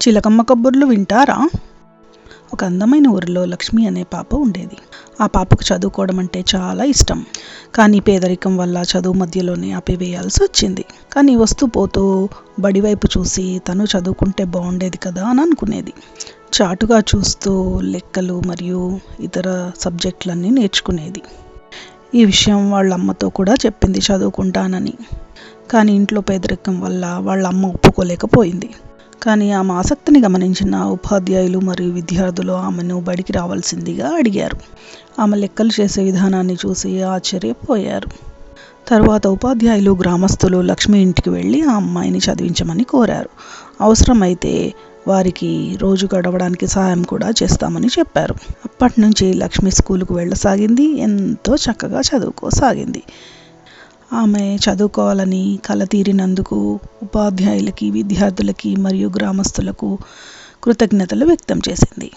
చిలకమ్మ కబుర్లు వింటారా? ఒక అందమైన ఊరిలో లక్ష్మి అనే పాప ఉండేది. ఆ పాపకు చదువుకోవడం అంటే చాలా ఇష్టం. కానీ పేదరికం వల్ల చదువు మధ్యలోనే ఆపివేయాల్సి వచ్చింది. కానీ వస్తూ పోతూ బడివైపు చూసి తను చదువుకుంటే బాగుండేది కదా అని అనుకునేది. చాటుగా చూస్తూ లెక్కలు మరియు ఇతర సబ్జెక్టులన్నీ నేర్చుకునేది. ఈ విషయం వాళ్ళ అమ్మతో కూడా చెప్పింది చదువుకుంటానని. కానీ ఇంట్లో పేదరికం వల్ల వాళ్ళ అమ్మ ఒప్పుకోలేకపోయింది. కానీ ఆమె ఆసక్తిని గమనించిన ఉపాధ్యాయులు మరియు విద్యార్థులు ఆమెను బడికి రావాల్సిందిగా అడిగారు. ఆమె లెక్కలు చేసే విధానాన్ని చూసి ఆశ్చర్యపోయారు. తర్వాత ఉపాధ్యాయులు గ్రామస్తులు లక్ష్మి ఇంటికి వెళ్ళి ఆ అమ్మాయిని చదివించమని కోరారు. అవసరమైతే వారికి రోజు గడవడానికి సహాయం కూడా చేస్తామని చెప్పారు. అప్పటి నుంచి లక్ష్మి స్కూలుకు వెళ్ళసాగింది. ఎంతో చక్కగా చదువుకోసాగింది. ఆమె చదువుకోవాలని కల తీరినందుకు ఉపాధ్యాయులకి విద్యార్థులకి మరియు గ్రామస్తులకు కృతజ్ఞతలు వ్యక్తం చేసింది.